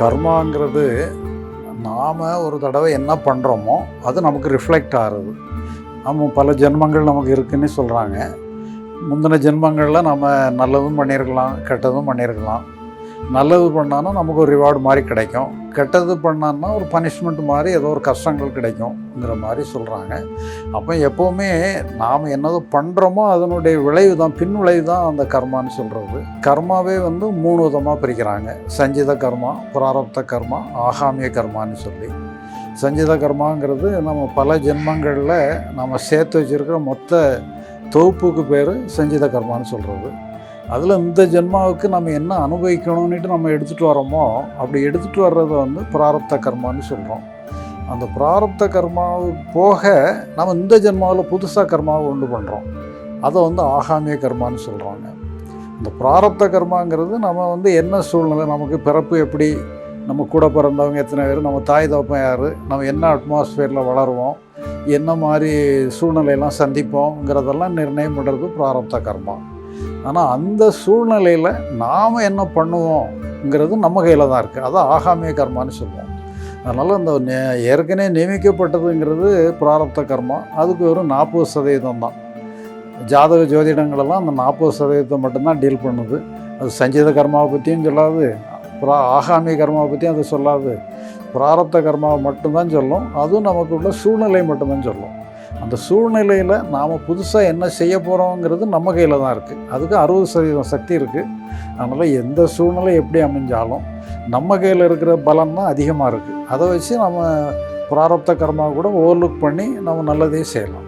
கர்மாங்கிறது நாம் ஒரு தடவை என்ன பண்ணுறோமோ அது நமக்கு ரிஃப்ளெக்ட் ஆகுது. நம்ம பல ஜென்மங்கள் நமக்கு இருக்குன்னு சொல்கிறாங்க முந்தின ஜென்மங்களில் நம்ம நல்லதும் பண்ணியிருக்கலாம் கெட்டதும் பண்ணியிருக்கலாம். நல்லது பண்ணான்னா நமக்கு ஒரு ரிவார்டு மாதிரி கிடைக்கும். கெட்டது பண்ணான்னா ஒரு பனிஷ்மெண்ட் மாதிரி ஏதோ ஒரு கஷ்டங்கள் கிடைக்கும்ங்கிற மாதிரி சொல்கிறாங்க அப்போ எப்போவுமே நாம் என்னதோ பண்ணுறோமோ அதனுடைய விளைவு தான் பின் விளைவு தான் அந்த கர்மான்னு சொல்கிறது கர்மாவே வந்து மூணு விதமாக பிரிக்கிறாங்க. சஞ்சித கர்மா புராரப்த கர்மா ஆகாமிய கர்மான்னு சொல்லி. சஞ்சித கர்மாங்கிறது நம்ம பல ஜென்மங்களில் நம்ம சேர்த்து வச்சுருக்கிற மொத்த தொகுப்புக்கு பேர் சஞ்சித கர்மான்னு சொல்கிறது அதில் இந்த ஜென்மாவுக்கு நம்ம என்ன அனுபவிக்கணும்னுட்டு நம்ம எடுத்துகிட்டு வரோமோ அப்படி எடுத்துகிட்டு வர்றதை வந்து பிராரப்த கர்மான்னு சொல்கிறோம் அந்த பிராரப்த கர்மாவு போக நம்ம இந்த ஜென்மாவில் புதுசாக கர்மாவை உண்டு பண்ணுறோம் அதை வந்து ஆகாமிய கர்மான்னு சொல்கிறாங்க இந்த பிராரப்த கர்மாங்கிறது நம்ம வந்து என்ன சூழ்நிலை நமக்கு பிறப்பு எப்படி நம்ம கூட பிறந்தவங்க எத்தனை பேர் நம்ம தாய் தப்பம் யார் நம்ம என்ன அட்மாஸ்ஃபியரில் வளருவோம் என்ன மாதிரி சூழ்நிலையெல்லாம் சந்திப்போங்கிறதெல்லாம் நிர்ணயம் பண்ணுறது பிராரப்த கர்மா. ஆனால் அந்த சூழ்நிலையில் நாம் என்ன பண்ணுவோங்கிறது நம்ம கையில் தான் இருக்குது அதான் ஆகாமிய கர்மான்னு சொல்லுவோம். அதனால் அந்த நே- ஏற்கனவே நியமிக்கப்பட்டதுங்கிறது பிராரப்த கர்மா. அதுக்கு வெறும் நாற்பது சதவீதம் தான். ஜாதக ஜோதிடங்களெல்லாம் அந்த நாற்பது சதவீதத்தை மட்டும்தான் டீல் பண்ணுது. அது சஞ்சீத கர்மாவை பற்றியும் சொல்லாது புறா ஆகாமிய கர்மாவை பற்றியும் அது சொல்லாது. பிராரப்த கர்மாவை மட்டும்தான் சொல்லும். அதுவும் நமக்கு உள்ள சூழ்நிலை மட்டும்தான் சொல்லும். அந்த சூழ்நிலையில் நாம் புதுசாக என்ன செய்ய போகிறோங்கிறது நம்ம கையில் தான் இருக்குது அதுக்கு அறுபது சதவீதம் சக்தி இருக்குது அதனால் எந்த சூழ்நிலை எப்படி அமைஞ்சாலும் நம்ம கையில் இருக்கிற பலம் தான் அதிகமாக இருக்குது அதை வச்சு நம்ம பிராரப்த கர்மாவை கூட ஓவர்லுக் பண்ணி நம்ம நல்லதே செய்யலாம்.